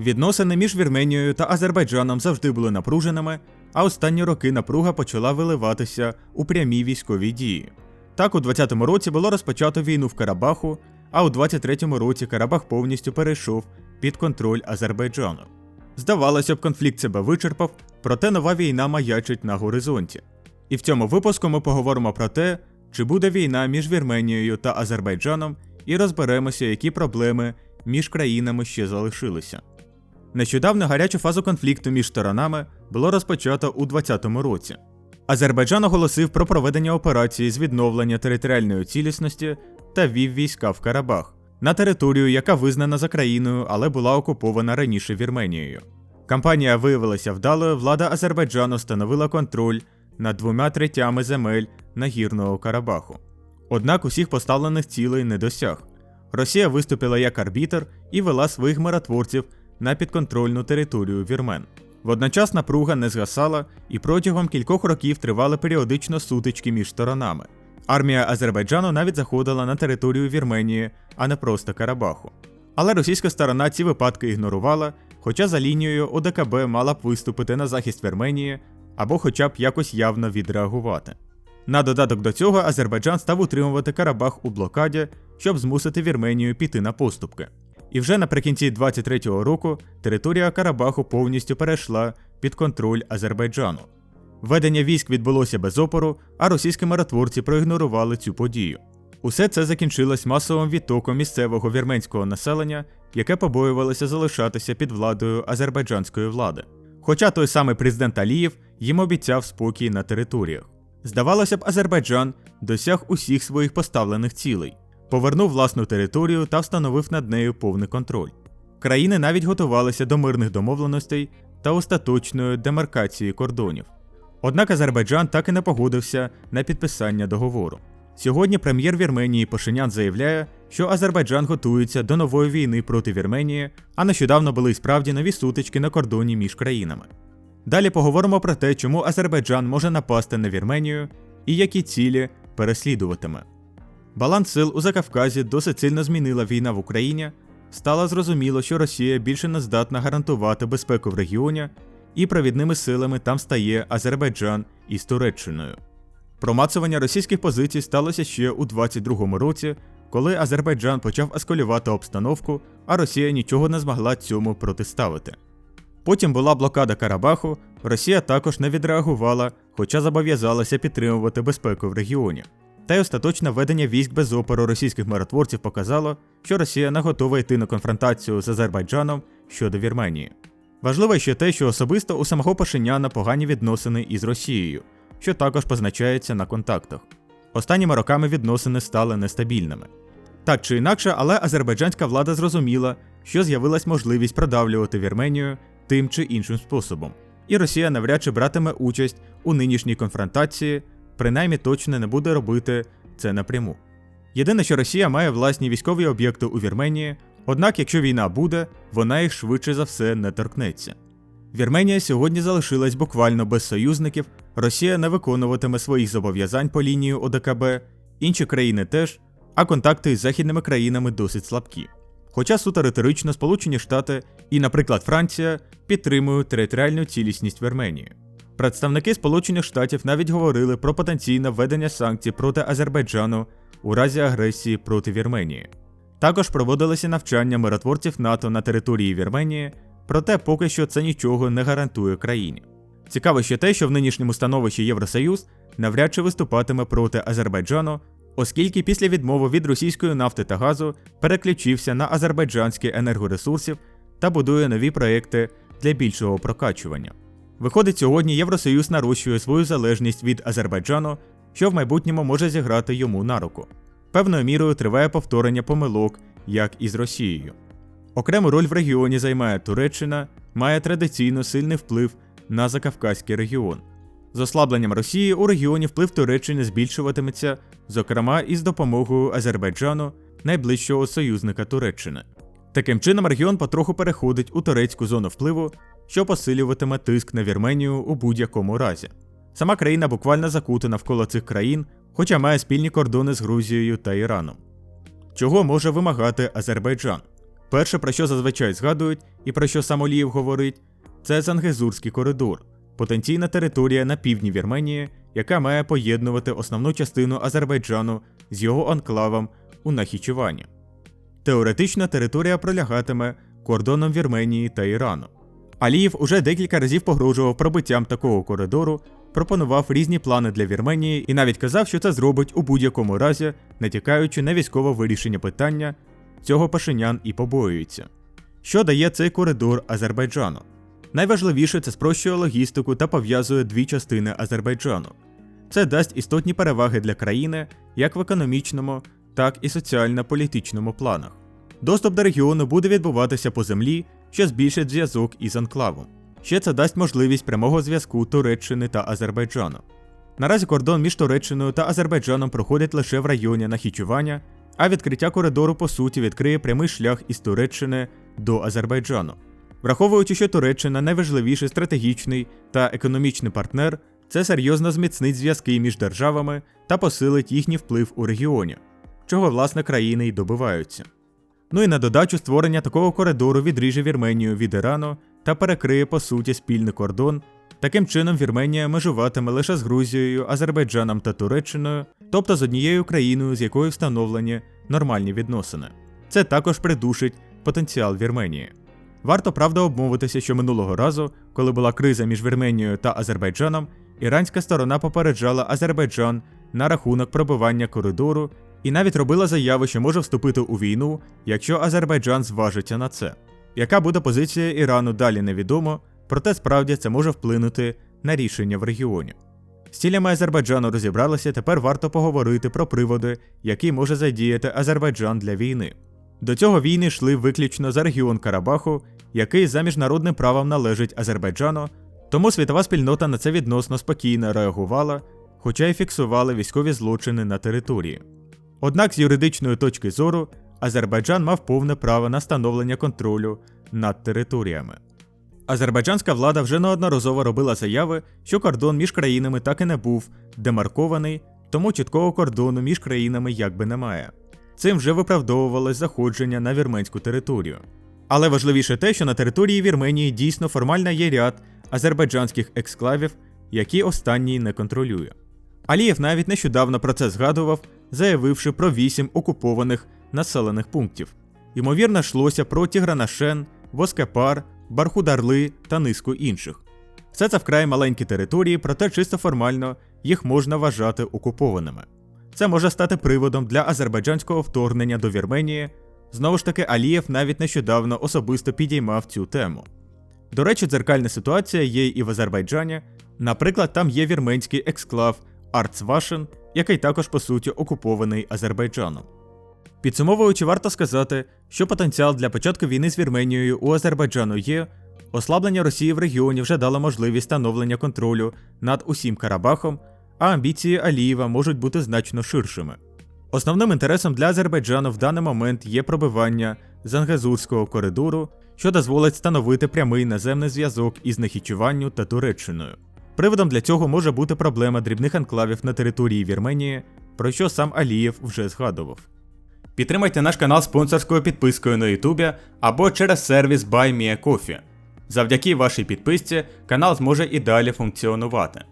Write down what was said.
Відносини між Вірменією та Азербайджаном завжди були напруженими, а останні роки напруга почала виливатися у прямі військові дії. Так, у 20-му році було розпочато війну в Карабаху, а у 23-му році Карабах повністю перейшов під контроль Азербайджану. Здавалося б, конфлікт себе вичерпав, проте нова війна маячить на горизонті. І в цьому випуску ми поговоримо про те, чи буде війна між Вірменією та Азербайджаном, і розберемося, які проблеми між країнами ще залишилися. Нещодавно гарячу фазу конфлікту між сторонами було розпочато у 2020 році. Азербайджан оголосив про проведення операції з відновлення територіальної цілісності та ввів війська в Карабах на територію, яка визнана за країною, але була окупована раніше Вірменією. Кампанія виявилася вдалою, влада Азербайджану встановила контроль над двома третями земель нагірного Карабаху. Однак усіх поставлених цілей не досяг. Росія виступила як арбітр і вела своїх миротворців на підконтрольну територію вірмен. Водночас напруга не згасала, і протягом кількох років тривали періодично сутички між сторонами. Армія Азербайджану навіть заходила на територію Вірменії, а не просто Карабаху. Але російська сторона ці випадки ігнорувала, хоча за лінією ОДКБ мала б виступити на захист Вірменії або хоча б якось явно відреагувати. На додаток до цього Азербайджан став утримувати Карабах у блокаді, щоб змусити Вірменію піти на поступки. І вже наприкінці 23-го року територія Карабаху повністю перейшла під контроль Азербайджану. Ведення військ відбулося без опору, а російські миротворці проігнорували цю подію. Усе це закінчилось масовим відтоком місцевого вірменського населення, яке побоювалося залишатися під владою азербайджанської влади. Хоча той самий президент Алієв їм обіцяв спокій на територіях. Здавалося б, Азербайджан досяг усіх своїх поставлених цілей, повернув власну територію та встановив над нею повний контроль. Країни навіть готувалися до мирних домовленостей та остаточної демаркації кордонів. Однак Азербайджан так і не погодився на підписання договору. Сьогодні прем'єр Вірменії Пашинян заявляє, що Азербайджан готується до нової війни проти Вірменії, а нещодавно були й справді нові сутички на кордоні між країнами. Далі поговоримо про те, чому Азербайджан може напасти на Вірменію і які цілі переслідуватиме. Баланс сил у Закавказі досить сильно змінила війна в Україні. Стало зрозуміло, що Росія більше не здатна гарантувати безпеку в регіоні, і провідними силами там стає Азербайджан із Туреччиною. Промацування російських позицій сталося ще у 22-му році, коли Азербайджан почав ескалювати обстановку, а Росія нічого не змогла цьому протиставити. Потім була блокада Карабаху, Росія також не відреагувала, хоча зобов'язалася підтримувати безпеку в регіоні. Та й остаточне ведення військ без опору російських миротворців показало, що Росія не готова йти на конфронтацію з Азербайджаном щодо Вірменії. Важливо ще те, що особисто у самого Пашиняна погані відносини із Росією, що також позначається на контактах. Останніми роками відносини стали нестабільними. Так чи інакше, але азербайджанська влада зрозуміла, що з'явилась можливість продавлювати Вірменію тим чи іншим способом, і Росія навряд чи братиме участь у нинішній конфронтації, принаймні точно не буде робити це напряму. Єдине, що Росія має власні військові об'єкти у Вірменії, однак, якщо війна буде, вона їх швидше за все не торкнеться. Вірменія сьогодні залишилась буквально без союзників, Росія не виконуватиме своїх зобов'язань по лінії ОДКБ, інші країни теж, а контакти із західними країнами досить слабкі. Хоча суто риторично Сполучені Штати і, наприклад, Франція підтримують територіальну цілісність Вірменії. Представники Сполучених Штатів навіть говорили про потенційне введення санкцій проти Азербайджану у разі агресії проти Вірменії. Також проводилися навчання миротворців НАТО на території Вірменії, проте поки що це нічого не гарантує країні. Цікаво ще те, що в нинішньому становищі Євросоюз навряд чи виступатиме проти Азербайджану, оскільки після відмови від російської нафти та газу переключився на азербайджанські енергоресурсів та будує нові проекти для більшого прокачування. Виходить, сьогодні Євросоюз нарощує свою залежність від Азербайджану, що в майбутньому може зіграти йому на руку. Певною мірою триває повторення помилок, як і з Росією. Окрему роль в регіоні займає Туреччина, має традиційно сильний вплив на Закавказький регіон. З ослабленням Росії у регіоні вплив Туреччини збільшуватиметься, зокрема із допомогою Азербайджану, найближчого союзника Туреччини. Таким чином, регіон потроху переходить у турецьку зону впливу, що посилюватиме тиск на Вірменію у будь-якому разі. Сама країна буквально закута навколо цих країн, хоча має спільні кордони з Грузією та Іраном. Чого може вимагати Азербайджан? Перше, про що зазвичай згадують і про що сам Олієв говорить, це Зангезурський коридор, потенційна територія на півдні Вірменії, яка має поєднувати основну частину Азербайджану з його анклавом у Нахічевані. Теоретично територія пролягатиме кордоном Вірменії та Ірану. Алієв уже декілька разів погрожував пробиттям такого коридору, пропонував різні плани для Вірменії і навіть казав, що це зробить у будь-якому разі, натякаючи на військове вирішення питання, цього Пашинян і побоюється. Що дає цей коридор Азербайджану? Найважливіше це спрощує логістику та пов'язує дві частини Азербайджану. Це дасть істотні переваги для країни як в економічному, так і соціально-політичному планах. Доступ до регіону буде відбуватися по землі, що збільшить зв'язок із анклавом. Ще це дасть можливість прямого зв'язку Туреччини та Азербайджану. Наразі кордон між Туреччиною та Азербайджаном проходить лише в районі Нахічування, а відкриття коридору по суті відкриє прямий шлях із Туреччини до Азербайджану. Враховуючи, що Туреччина найважливіший стратегічний та економічний партнер, це серйозно зміцнить зв'язки між державами та посилить їхній вплив у регіоні, чого власне країни й добиваються. Ну і на додачу створення такого коридору відріже Вірменію від Ірану та перекриє по суті спільний кордон. Таким чином, Вірменія межуватиме лише з Грузією, Азербайджаном та Туреччиною, тобто з однією країною, з якою встановлені нормальні відносини. Це також придушить потенціал Вірменії. Варто правда обмовитися, що минулого разу, коли була криза між Вірменією та Азербайджаном, іранська сторона попереджала Азербайджан на рахунок пробивання коридору і навіть робила заяву, що може вступити у війну, якщо Азербайджан зважиться на це. Яка буде позиція Ірану далі невідомо, проте справді це може вплинути на рішення в регіоні. З цілями Азербайджану розібралися, тепер варто поговорити про приводи, які може задіяти Азербайджан для війни. До цього війни йшли виключно за регіон Карабаху, який за міжнародним правом належить Азербайджану, тому світова спільнота на це відносно спокійно реагувала, хоча й фіксувала військові злочини на території. Однак з юридичної точки зору Азербайджан мав повне право на становлення контролю над територіями. Азербайджанська влада вже неодноразово робила заяви, що кордон між країнами так і не був демаркований, тому чіткого кордону між країнами якби немає. Цим вже виправдовувалось заходження на вірменську територію. Але важливіше те, що на території Вірменії дійсно формально є ряд азербайджанських ексклавів, які останній не контролює. Алієв навіть нещодавно про це згадував, заявивши про вісім окупованих населених пунктів. Ймовірно, йшлося про Тігранашен, Воскепар, Бархударли та низку інших. Все це вкрай маленькі території, проте чисто формально їх можна вважати окупованими. Це може стати приводом для азербайджанського вторгнення до Вірменії. Знову ж таки, Алієв навіть нещодавно особисто підіймав цю тему. До речі, дзеркальна ситуація є і в Азербайджані. Наприклад, там є вірменський ексклав Арцвашин, який також по суті окупований Азербайджаном. Підсумовуючи, варто сказати, що потенціал для початку війни з Вірменією у Азербайджану є, ослаблення Росії в регіоні вже дало можливість становлення контролю над усім Карабахом, а амбіції Алієва можуть бути значно ширшими. Основним інтересом для Азербайджану в даний момент є пробивання Зангезурського коридору, що дозволить встановити прямий наземний зв'язок із Нахічуванню та Туреччиною. Приводом для цього може бути проблема дрібних анклавів на території Вірменії, про що сам Алієв вже згадував. Підтримайте наш канал спонсорською підпискою на Ютубі або через сервіс BuyMeACoffee. Завдяки вашій підписці канал зможе і далі функціонувати.